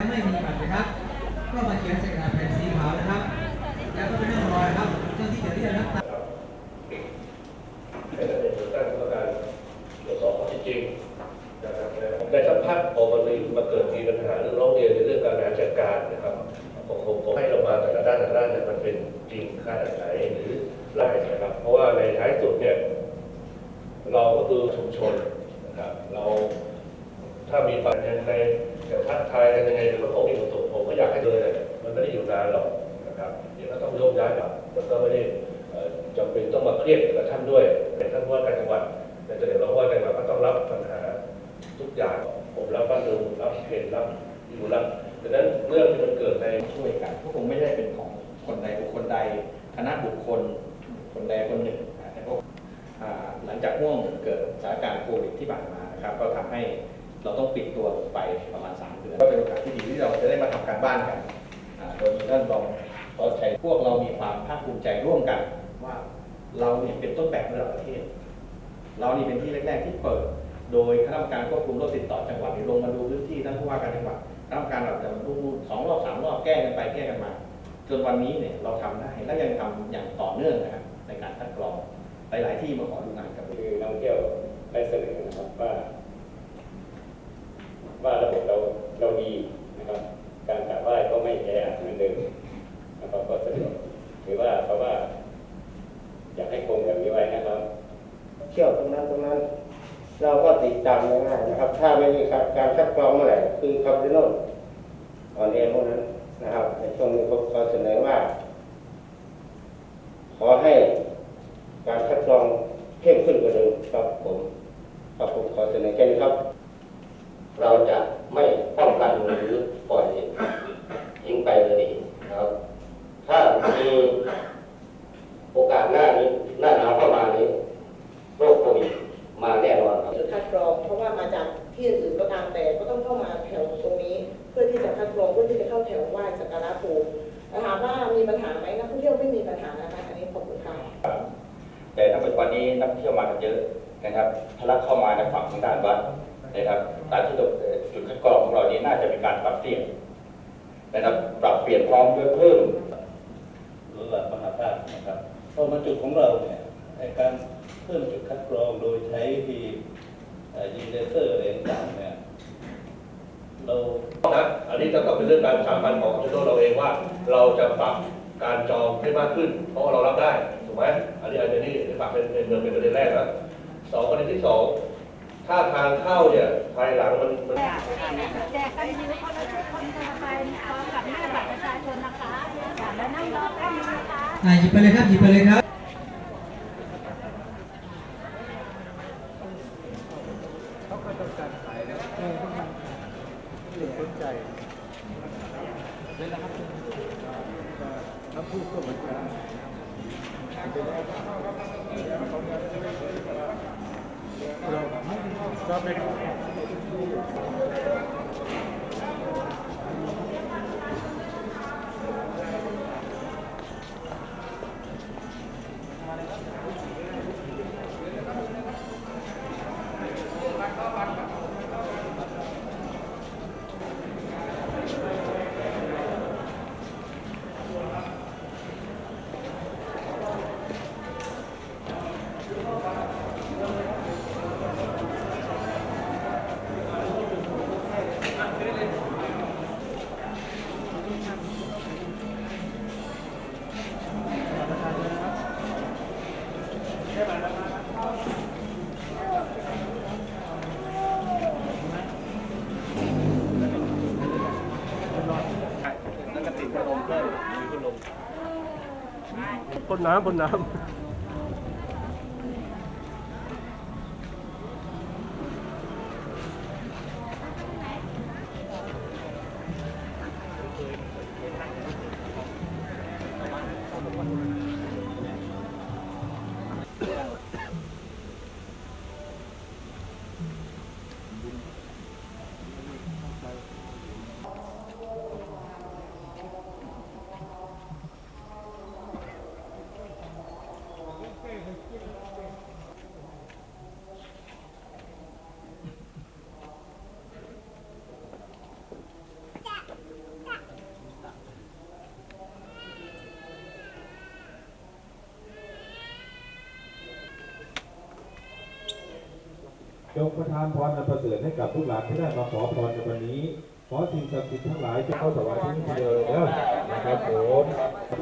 ไม่มีบัตรนะครับ ก็มาเขียนใส่กระดาษแผ่นสีขาวนะครับ แล้วก็ไปนั่งรอนะครับเจ้าที่จะเรียกรับให้เราได้ตั้งกรรมการตรวจสอบข้อเท็จจริงนะครับในสัมภาษณ์พอมันมีมาเกิดมีปัญหาเรื่องร้องเรียนในเรื่องการบริหารจัดการนะครับผมผมผมให้เรามาแต่ละด้านแต่ละด้านเนี่ยมันเป็นจริงค่าไหนหรือไล่นะครับ เพราะว่าในท้ายสุดเนี่ยเราก็คือชุมชนนะครับเรา ถ้ามีปัญหายังไงจะทักทายกันยังไงมันก็มีผลสุขผมก็อยากให้เลยเนี่ยมันไม่ได้อยู่นานหรอกนะครับเดี๋ยวก็ต้องโยกย้ายกลับมันก็ไม่ได้จำเป็นต้องมาเครียดกับท่านด้วยแต่ท่านว่าการจังหวัดแต่เดี๋ยวเราว่าการจังหวัดก็ต้องรับปัญหาทุกอย่างผมรับบ้านดูรับเพนรับอยู่รับดังนั้นเรื่องที่มันเกิดในช่วยกันก็คงไม่ได้เป็นของคนใดบุคคลใดคณะบุคคลคนใดคนหนึ่งนะแต่ก็หลังจากห่วงเกิดสถานการณ์โควิดที่ผ่านมานะครับก็ทำให้ เราต้องปิดตัวลงไปประมาณ 3 เดือน ก็เป็นโอกาสที่ดีที่เราจะได้มาทำการบ้านกันอ่าโดยมีท่านรองขอชัยพวกเรามีความภาคภูมิใจร่วมกันว่าเราเนี่ยเป็นต้นแบบระดับประเทศ เรานี่เป็นที่แรก ๆ ที่เปิด โดยคณะกรรมการควบคุมโรคติดต่อจังหวัดนี่ลงมาดูพื้นที่ท่านผู้ว่าการจังหวัดคณะกรรมการเราจะมาดูสองรอบสามรอบแก้กันไปแก้กันมา จนวันนี้เนี่ยเราทำได้และยังทำอย่างต่อเนื่องนะครับในการคัดกรองหลายๆที่มาขอดูงานกับเราคือนักท่องเที่ยวได้เสนอนะครับว่า ว่าระบบเราเราดีนะครับ การกราบไหว้ก็ไม่แออัดเหมือนเดิมนะครับก็สะดวกถือว่าเพราะว่า อยากให้คงแบบนี้ไว้นะครับ เที่ยวตรงนั้นตรงนั้น เราก็ติดตามง่ายนะครับ ถ้าไม่มีการคัดกรองเมื่อไหร่คือคำที่โน่นอ่อนแอพวกนั้นนะครับ ในช่วงนี้ผมขอเสนอว่า ขอให้การคัดกรองเข้มขึ้นกว่าเดิมครับผมครับผมขอเสนอแค่นี้ครับ เราจะไม่ป้องกันหรือปล่อยทิ้งไปเลยนะครับ ถ้ามีโอกาสหน้านี้หน้าหนาวเข้ามานี้โรคโควิดมาแน่นอนครับจุดคัดกรองเพราะว่ามาจากที่อื่นๆก็ตามแต่ก็ต้องเข้ามาแถวตรงนี้ เพื่อที่จะคัดกรองเพื่อที่จะเข้าแถวไหว้สักการะภูมิแต่ถามว่ามีปัญหาไหมนักท่องเที่ยวไม่มีปัญหานะคะอันนี้ขอบคุณค่ะแต่ถ้าเป็นวันนี้นักท่องเที่ยวมากันเยอะนะครับทะลักเข้ามาในฝั่งทางด้านวัด นะครับการที่เราเอ่อจุดคัดกรองของเรานี้น่าจะเป็นการปรับเปลี่ยนนะครับ ปรับเปลี่ยนพร้อมด้วยเพิ่มระดับมหาภาคนะครับเพราะมาจุดของเราเนี่ยในการเพิ่มจุดคัดกรองโดยใช้ที่เอ่อยิงเลเซอร์อะไรต่างๆเนี่ยเรานะอันนี้ก็ต้องเป็นเรื่องการสามัญของคอนโดเราเองว่า เราจะปรับการจองให้มากขึ้น เพราะว่าเรารับได้ถูกไหมอันนี้อันนี้ฝากเป็นเป็นเมืองเป็นประเด็นแรกนะสองประเด็นที่สอง ถ้าทางเข้าเนี่ยภายหลังมันมัน แจกกันยูคนละชุดคนละใบพร้อมกับหน้าบัตรประชาชนนะคะแล้วนั่งรอแป๊บนึงนะคะ อ่าหยิบไปเลยครับ หยิบไปเลยครับ พ่นน้ำพ่นน้ำ จงประทานพรอันประเสริฐให้กับทุกหลานที่ได้มาขอพรในวันนี้ ขอสิ่งศักดิ์สิทธิ์ทั้งหลายจะเข้าถวายที่นี่เดียวเด้อนะครับผม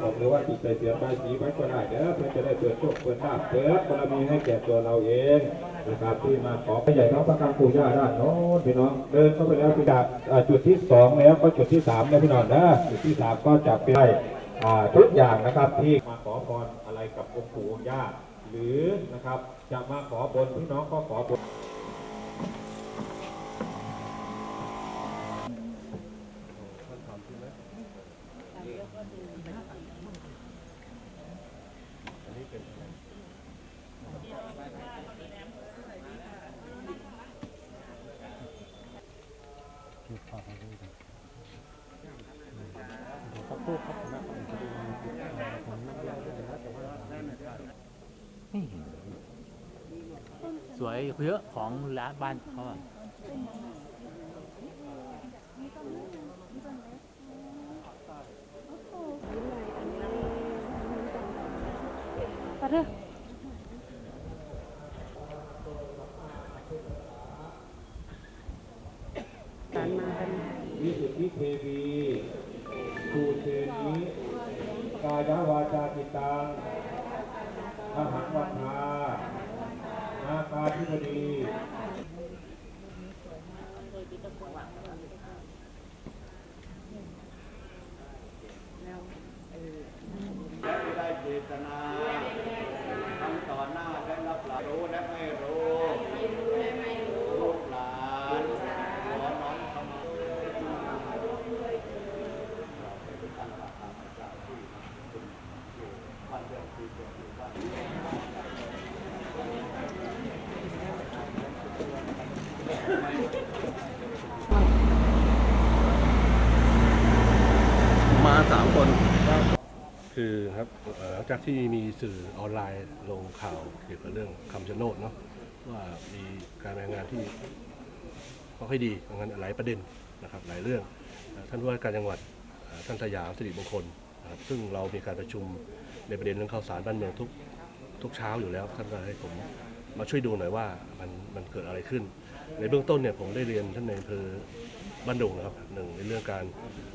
บอกเลยว่าจิตใจเสียไปสีไว้ก็ได้เด้อเพื่อจะได้เปิดโชคเปิดลาภเปิดบารมีให้แก่ตัวเราเองนะครับที่มาขอพระใหญ่น้องประกำปู่ย่าด้านโน้นพี่น้องเดินเข้าไปแล้วจากอ่าจุดที่สองแล้วก็จุดที่สามนะพี่น้องนะจุดที่สามก็จะเป็นได้ทุกอย่างนะครับที่มาขอพรอะไรกับองค์ปู่องค์ย่าหรือนะครับจะมาขอบนพี่น้องก็ขอบน สวยเยอะของร้านบ้านเขาอะวิ นาคาธิบดีได้เจตนาทั้งต่อหน้าและรับหลังรู้และไม่รู้ลูกหลานขอน้อมเข้ามาบ้านเรือนที่เกิดอยู่บ้าน มาสามคน คือครับหลังจากที่มีสื่อออนไลน์ลงข่าวเกี่ยวกับเรื่องคำชะโนดเนาะว่ามีการรายงานที่ไม่ค่อยดีดังนั้นหลายประเด็นนะครับหลายเรื่อง ท่านผู้ว่าการจังหวัดท่านสยามสิริมงคลนะครับซึ่งเรามีการประชุมในประเด็นเรื่องข่าวสารบ้านเมืองทุกทุกเช้าอยู่แล้วท่านก็ให้ผมมาช่วยดูหน่อยว่ามันมันเกิดอะไรขึ้น ในเบื้องต้นเนี่ยผมได้เรียนท่านในอำเภอ บ้านดุงนะครับหนึ่งในเรื่องการ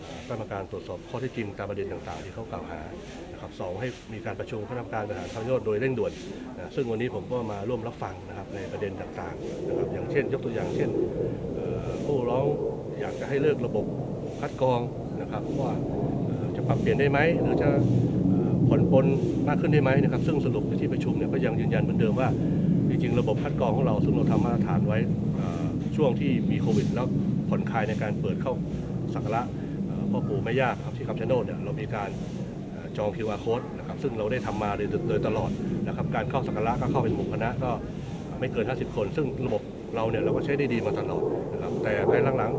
เอ่อตั้งกรรมการตรวจสอบข้อเท็จจริงตามประเด็นต่างๆ ที่เขากล่าวหานะครับสองให้มีการประชุมคณะกรรมการบริหารทางยชน์โดยเร่งด่วนนะซึ่งวันนี้ผมก็มาร่วมรับฟังนะครับในประเด็นต่างๆนะครับอย่างเช่น ยกตัวอย่างเช่นผู้ร้องอยากจะให้เลิกระบบคัดกรองนะครับว่าเอ่อจะปรับเปลี่ยนได้ไหมหรือจะผ่อนปลนมากขึ้นได้ไหมนะครับซึ่งสรุปในที่ประชุมเนี่ยก็ยังยืนยันเหมือนเดิมว่าจริงๆระบบคัดกรองของเราซึ่งเราทำมาตรฐานไว้ช่วงที่มีโควิดแล้ว ผ่อนคลายในการเปิดเข้าสักการะพ่อปู่แม่ย่าครับที่คำชะโนดเนี่ยเรามีการเอ่อจอง QR code นะครับซึ่งเราได้ทำมาโดยตลอดนะครับการเข้าสักการะก็เข้าเป็นหมู่คณะก็ไม่เกิน 50 คน ซึ่งระบบเราเนี่ยเราก็ใช้ได้ดีมาตลอดนะครับแต่ภายหลัง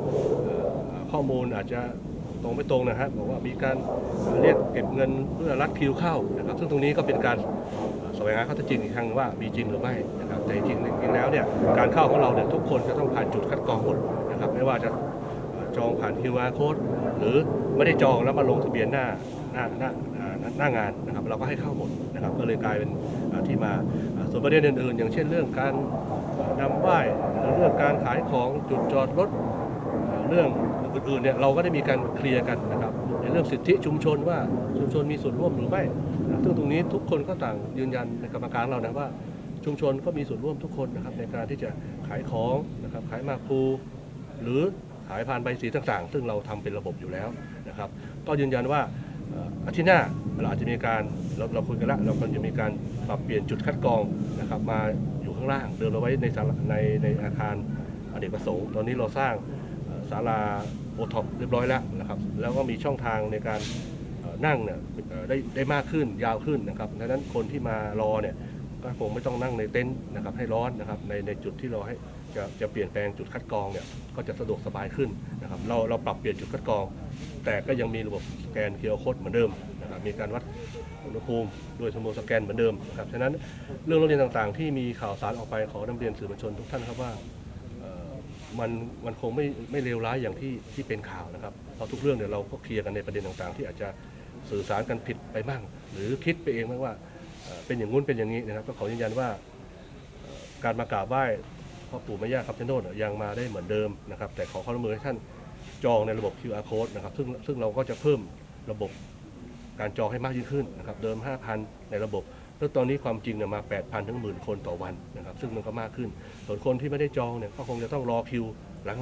ๆข้อมูลอาจจะตรงไม่ตรงนะฮะบอกว่ามีการเรียกเก็บเงินเพื่อรัดคิวเข้านะครับซึ่งตรงนี้ก็เป็นการสวงหาข้อเท็จจริงอีกครั้งว่ามีจริงหรือไม่นะครับแต่จริงจริงแล้วเนี่ยการเข้าของเราเนี่ยทุกคนจะต้องผ่านจุดคัดกรองหมด นะครับไม่ว่าจะจองผ่าน QR code หรือไม่ได้จองแล้วมาลงทะเบียนหน้าหน้าหน้าหน้างานนะครับเราก็ให้เข้าหมดนะครับก็เลยกลายเป็นที่มาส่วนประเด็นอื่นๆ อย่างเช่นเรื่องการนำไหว้หรือเรื่องการขายของจุดจอดรถเรื่องอื่นๆเนี่ยเราก็ได้มีการเคลียร์กันนะครับในเรื่องสิทธิชุมชนว่าชุมชนมีส่วนร่วมหรือไม่ซึ่งตรงนี้ทุกคนก็ต่างยืนยันในกรรมการเรานะว่าชุมชนก็มีส่วนร่วมทุกคนนะครับในการที่จะขายของนะครับขายมากพลู หรือขายผ่านใบสีต่างๆ ซึ่งเราทำเป็นระบบอยู่แล้วนะครับ ก็ยืนยันว่าอาทิตย์หน้าเราอาจจะมีการเราเราคุยกันแล้วเราก็จะมีการปรับเปลี่ยนจุดคัดกรองนะครับ มาอยู่ข้างล่างเดิมเราไว้ในในในอาคารอเนกประสงค์ตอนนี้เราสร้างศาลาโอท็อปเรียบร้อยแล้วนะครับ แล้วก็มีช่องทางในการนั่งเนี่ยได้ได้มากขึ้นยาวขึ้นนะครับดังนั้นคนที่มารอเนี่ยก็คงไม่ต้องนั่งในเต็นท์นะครับให้ร้อนนะครับในในจุดที่เราให้ จะจะเปลี่ยนแปลงจุดคัดกรองเนี่ยก็จะสะดวกสบายขึ้นนะครับเราเราปรับเปลี่ยนจุดคัดกรอง แต่ก็ยังมีระบบสแกนเคอร์โคดเหมือนเดิมนะครับมีการวัดอุณหภูมิโดยสมุดสแกนเหมือนเดิมนะครับฉะนั้นเรื่องโรงเรียนต่างๆ ที่มีข่าวสารออกไปขอนำเรียนสื่อมวลชนทุกท่านครับว่ามันมันคงไม่ไม่เลวร้ายอย่างที่ที่เป็นข่าวนะครับเพราะทุกเรื่องเนี่ยเราก็เคลียร์กันในประเด็นต่างๆ ที่อาจจะสื่อสารกันผิดไปบ้าง หรือคิดไปเองบ้างว่าเป็นอย่างงู้นเป็นอย่างนี้นะครับก็ขอยืนยันว่าการมากราบไหว้ พ่อปู่แม่ย่าคำชะโนดยังมาได้เหมือนเดิมนะครับ แต่ขอความร่วมมือให้ท่านจองในระบบ QR code นะครับซึ่งซึ่งเราก็จะเพิ่มระบบการจองให้มากยิ่งขึ้นนะครับเดิม 5,000 ในระบบแล้วตอนนี้ความจริงเนี่ยมา 8,000 ถึงหมื่นคนต่อวันนะครับซึ่งมันก็มากขึ้น ส่วนคนที่ไม่ได้จองเนี่ยก็คงจะต้องรอคิว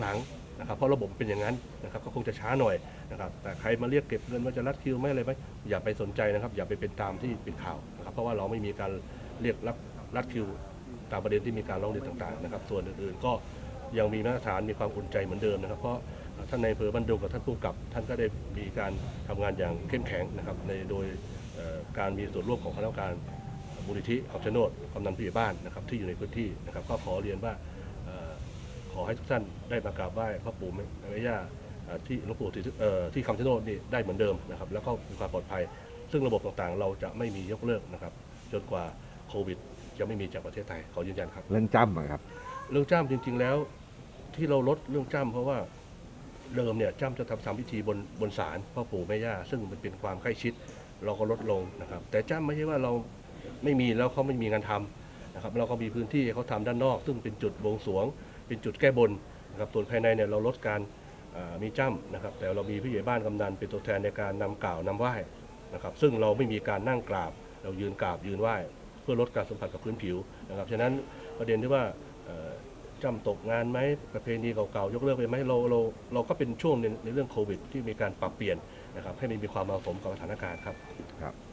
หลังๆนะครับเพราะระบบเป็นอย่างนั้นนะครับก็คงจะช้าหน่อยนะครับแต่ใครมาเรียกเก็บเงินว่าจะรัดคิวไหม่อะไรไหมอย่าไปสนใจนะครับอย่าไปเป็นตามที่เป็นข่าวนะครับเพราะว่าเราไม่มีการเรียกรับรัดคิว ตามประเด็นที่มีการร้องเรียนต่างๆนะครับส่วนอื่นๆก็ยังมีมาตรฐานมีความอุ่นใจเหมือนเดิมนะครับ เพราะท่านในายอำเภอบันดุงกับท่านผู้กับ ท่านก็ได้มีการทำงานอย่างเข้มแข็งนะครับในโดยการมีส่วนร่วมของคณะกรรมการมูลนิธิขอบชะโนดกำนันผู้ใหญ่บ้านนะครับที่อยู่ในพื้นที่นะครับก็ขอเรียนว่าขอให้ทุกท่านได้มากราบไหว้พระปู่แม่ย่าที่หลวงปู่ที่เอ่อที่คำชะโนดนี่ได้เหมือนเดิมนะครับแล้วก็มีความปลอดภัย ซึ่งระบบต่างๆ เราจะไม่มียกเลิกนะครับจนกว่าโควิด จะไม่มีจากประเทศไทยขอยืนยันครับ เรื่องจ้ำอะครับ เรื่องจ้ำจริง ๆ แล้ว ที่เราลดเรื่องจ้ำเพราะว่าเดิมเนี่ยจ้ำจะทำทำพิธีบนบนศาลพ่อปู่แม่ย่าซึ่งมันเป็นความใกล้ชิด เราก็ลดลงนะครับ แต่จ้ำไม่ใช่ว่าเราไม่มีแล้วเขาไม่มีงานทำนะครับ เราก็มีพื้นที่ให้เขาทำด้านนอก ซึ่งเป็นจุดบวงสรวง เป็นจุดแก้บนนะครับส่วนภายในเนี่ยเราลดการอ่ามีจ้ำนะครับ แต่เรามีผู้ใหญ่บ้านกำนันเป็นตัวแทนในการนำกล่าวนำไหว้นะครับ ซึ่งเราไม่มีการนั่งกราบ เรายืนกราบยืนไหว้ เพื่อลดการสัมผัสกับพื้นผิวนะครับฉะนั้นประเด็นที่ว่าจำตกงานไหมประเพณีเก่าๆยกเลิกไปไหมเราเราเราก็เป็นช่วงในในเรื่องโควิด ที่มีการปรับเปลี่ยนนะครับให้มันมีความเหมาะสมกับสถานการณ์ครับครับ